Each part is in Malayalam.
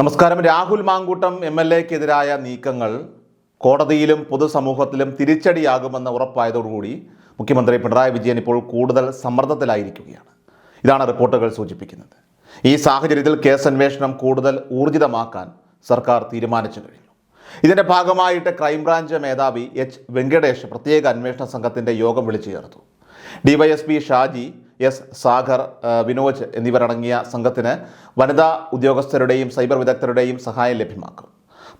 നമസ്കാരം. രാഹുൽ മാങ്കൂട്ടം എം എൽ എക്കെതിരായ നീക്കങ്ങൾ കോടതിയിലും പൊതുസമൂഹത്തിലും തിരിച്ചടിയാകുമെന്ന് ഉറപ്പായതോടുകൂടി മുഖ്യമന്ത്രി പിണറായി വിജയൻ ഇപ്പോൾ കൂടുതൽ സമ്മർദ്ദത്തിലായിരിക്കുകയാണ്. ഇതാണ് റിപ്പോർട്ടുകൾ സൂചിപ്പിക്കുന്നത്. ഈ സാഹചര്യത്തിൽ കേസ് അന്വേഷണം കൂടുതൽ ഊർജിതമാക്കാൻ സർക്കാർ തീരുമാനിച്ചു കഴിഞ്ഞു. ഇതിന്റെ ഭാഗമായിട്ട് ക്രൈംബ്രാഞ്ച് മേധാവി എച്ച് വെങ്കടേഷ് പ്രത്യേക അന്വേഷണ സംഘത്തിന്റെ യോഗം വിളിച്ചു ചേർത്തു. ഡിവൈഎസ്പി ഷാജി എസ് സാഗർ വിനോജ് എന്നിവരടങ്ങിയ സംഘത്തിന് വനിതാ ഉദ്യോഗസ്ഥരുടെയും സൈബർ വിദഗ്ധരുടെയും സഹായം ലഭ്യമാക്കും.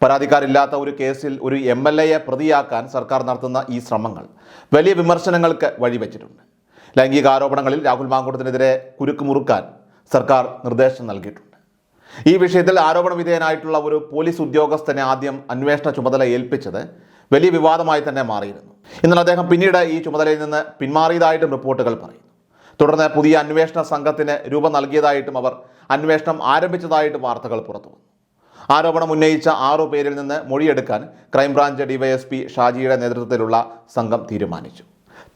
പരാതിക്കാരില്ലാത്ത ഒരു കേസിൽ ഒരു എം എൽ എയെ പ്രതിയാക്കാൻ സർക്കാർ നടത്തുന്ന ഈ ശ്രമങ്ങൾ വലിയ വിമർശനങ്ങൾക്ക് വഴിവെച്ചിട്ടുണ്ട്. ലൈംഗിക ആരോപണങ്ങളിൽ രാഹുൽ മാങ്കൂട്ടത്തിനെതിരെ കുരുക്ക് മുറുക്കാൻ സർക്കാർ നിർദ്ദേശം നൽകിയിട്ടുണ്ട്. ഈ വിഷയത്തിൽ ആരോപണ വിധേയനായിട്ടുള്ള ഒരു പോലീസ് ഉദ്യോഗസ്ഥനെ ആദ്യം അന്വേഷണ ചുമതല ഏൽപ്പിച്ചത് വലിയ വിവാദമായി തന്നെ മാറിയിരുന്നു. എന്നാൽ അദ്ദേഹം പിന്നീട് ഈ ചുമതലയിൽ നിന്ന് പിന്മാറിയതായിട്ടും റിപ്പോർട്ടുകൾ പറയുന്നു. തുടർന്ന് പുതിയ അന്വേഷണ സംഘത്തിന് രൂപം നൽകിയതായിട്ടും അവർ അന്വേഷണം ആരംഭിച്ചതായിട്ടും വാർത്തകൾ പുറത്തു വന്നു. ആരോപണം ഉന്നയിച്ച ആറു പേരിൽ നിന്ന് മൊഴിയെടുക്കാൻ ക്രൈംബ്രാഞ്ച് ഡിവൈഎസ്പി ഷാജിയുടെ നേതൃത്വത്തിലുള്ള സംഘം തീരുമാനിച്ചു.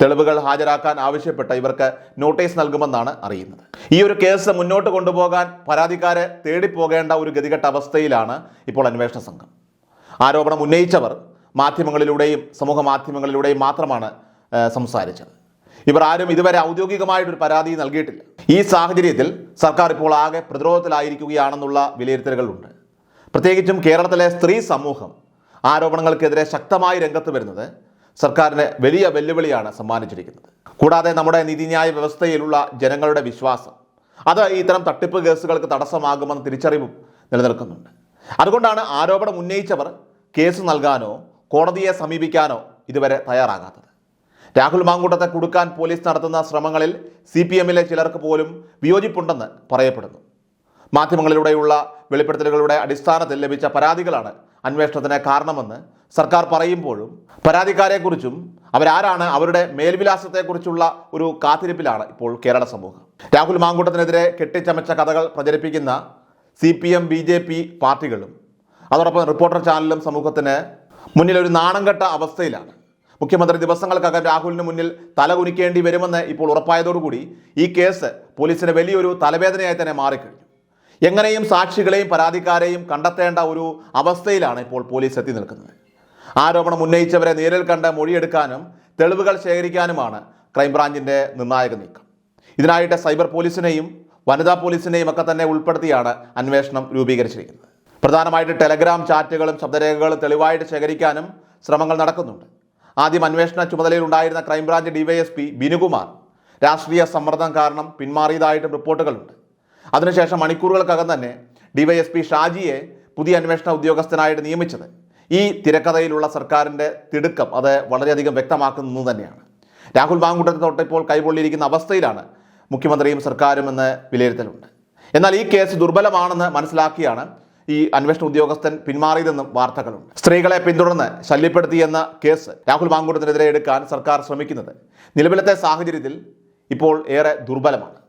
തെളിവുകൾ ഹാജരാക്കാൻ ആവശ്യപ്പെട്ട ഇവർക്ക് നോട്ടീസ് നൽകുമെന്നാണ് അറിയുന്നത്. ഈ ഒരു കേസ് മുന്നോട്ട് കൊണ്ടുപോകാൻ പരാതിക്കാരെ തേടിപ്പോകേണ്ട ഒരു ഗതികെട്ട അവസ്ഥയിലാണ് ഇപ്പോൾ അന്വേഷണ സംഘം. ആരോപണം ഉന്നയിച്ചവർ മാധ്യമങ്ങളിലൂടെയും സമൂഹ മാധ്യമങ്ങളിലൂടെയും മാത്രമാണ് സംസാരിച്ചത്. ഇവർ ആരും ഇതുവരെ ഔദ്യോഗികമായിട്ടൊരു പരാതി നൽകിയിട്ടില്ല. ഈ സാഹചര്യത്തിൽ സർക്കാർ ഇപ്പോൾ ആകെ പ്രതിരോധത്തിലായിരിക്കുകയാണെന്നുള്ള വിലയിരുത്തലുകളുണ്ട്. പ്രത്യേകിച്ചും കേരളത്തിലെ സ്ത്രീ സമൂഹം ആരോപണങ്ങൾക്കെതിരെ ശക്തമായി രംഗത്ത് വരുന്നത് സർക്കാരിന് വലിയ വെല്ലുവിളിയാണ് സമ്മാനിച്ചിരിക്കുന്നത്. കൂടാതെ നമ്മുടെ നീതിന്യായ വ്യവസ്ഥയിലുള്ള ജനങ്ങളുടെ വിശ്വാസം അത് ഇത്തരം തട്ടിപ്പ് കേസുകൾക്ക് തടസ്സമാകുമെന്ന തിരിച്ചറിവും നിലനിൽക്കുന്നുണ്ട്. അതുകൊണ്ടാണ് ആരോപണം ഉന്നയിച്ചവർ കേസ് നൽകാനോ കോടതിയെ സമീപിക്കാനോ ഇതുവരെ തയ്യാറാകാത്തത്. രാഹുൽ മാങ്കൂട്ടത്തെ കൊടുക്കാൻ പോലീസ് നടത്തുന്ന ശ്രമങ്ങളിൽ സി പി എമ്മിലെ ചിലർക്ക് പോലും വിയോജിപ്പുണ്ടെന്ന് പറയപ്പെടുന്നു. മാധ്യമങ്ങളിലൂടെയുള്ള വെളിപ്പെടുത്തലുകളുടെ അടിസ്ഥാനത്തിൽ ലഭിച്ച പരാതികളാണ് അന്വേഷണത്തിന് കാരണമെന്ന് സർക്കാർ പറയുമ്പോഴും പരാതിക്കാരെക്കുറിച്ചും അവരാരാണ് അവരുടെ മേൽവിലാസത്തെക്കുറിച്ചുള്ള ഒരു കാത്തിരിപ്പിലാണ് ഇപ്പോൾ കേരള സമൂഹം. രാഹുൽ മാങ്കൂട്ടത്തിനെതിരെ കെട്ടിച്ചമച്ച കഥകൾ പ്രചരിപ്പിക്കുന്ന C P M B J P പാർട്ടികളും അതോടൊപ്പം റിപ്പോർട്ടർ ചാനലും സമൂഹത്തിന് മുന്നിൽ ഒരു നാണംകെട്ട അവസ്ഥയിലാണ്. മുഖ്യമന്ത്രി ദിവസങ്ങൾക്കകം രാഹുലിന് മുന്നിൽ തലകുനിക്കേണ്ടി വരുമെന്ന് ഇപ്പോൾ ഉറപ്പായതോടുകൂടി ഈ കേസ് പോലീസിന് വലിയൊരു തലവേദനയായി തന്നെ മാറിക്കഴിഞ്ഞു. എങ്ങനെയും സാക്ഷികളെയും പരാതിക്കാരെയും കണ്ടെത്തേണ്ട ഒരു അവസ്ഥയിലാണ് ഇപ്പോൾ പോലീസ് എത്തി നിൽക്കുന്നത്. ആരോപണം ഉന്നയിച്ചവരെ നേരിൽ കണ്ട് മൊഴിയെടുക്കാനും തെളിവുകൾ ശേഖരിക്കാനുമാണ് ക്രൈംബ്രാഞ്ചിന്റെ നിർണായക നീക്കം. ഇതിനായിട്ട് സൈബർ പോലീസിനെയും വനിതാ പോലീസിനെയും ഒക്കെ തന്നെ ഉൾപ്പെടുത്തിയാണ് അന്വേഷണം രൂപീകരിച്ചിരിക്കുന്നത്. പ്രധാനമായിട്ട് ടെലഗ്രാം ചാറ്റുകളും ശബ്ദരേഖകളും തെളിവായിട്ട് ശേഖരിക്കാനും ശ്രമങ്ങൾ നടക്കുന്നുണ്ട്. ആദ്യം അന്വേഷണ ചുമതലയിലുണ്ടായിരുന്ന ക്രൈംബ്രാഞ്ച് ഡിവൈഎസ്പി ബിനുകുമാർ രാഷ്ട്രീയ സമ്മർദ്ദം കാരണം പിന്മാറിയതായിട്ടും റിപ്പോർട്ടുകളുണ്ട്. അതിനുശേഷം മണിക്കൂറുകൾക്കകം തന്നെ ഡിവൈഎസ്പി ഷാജിയെ പുതിയ അന്വേഷണ ഉദ്യോഗസ്ഥനായിട്ട് നിയമിച്ചത്. ഈ തിരക്കഥയിലുള്ള സർക്കാരിന്റെ തിടുക്കം അത് വളരെയധികം വ്യക്തമാക്കുന്നത് തന്നെയാണ്. രാഹുൽ മാങ്കൂട്ടത്തെ തൊട്ടിപ്പോൾ കൈകൊള്ളിയിരിക്കുന്ന അവസ്ഥയിലാണ് മുഖ്യമന്ത്രിയും സർക്കാരും എന്ന് വിലയിരുത്തലുണ്ട്. എന്നാൽ ഈ കേസ് ദുർബലമാണെന്ന് മനസ്സിലാക്കിയാണ് ഈ അന്വേഷണ ഉദ്യോഗസ്ഥൻ പിന്മാറിയതെന്നും വാർത്തകളുണ്ട്. സ്ത്രീകളെ പിന്തുടർന്ന് ശല്യപ്പെടുത്തിയെന്ന കേസ് രാഹുൽ മാങ്കൂട്ടത്തിനെതിരെ എടുക്കാൻ സർക്കാർ ശ്രമിക്കുന്നത്. നിലവിലത്തെ സാഹചര്യത്തിൽ ഇപ്പോൾ ഏറെ ദുർബലമാണ്.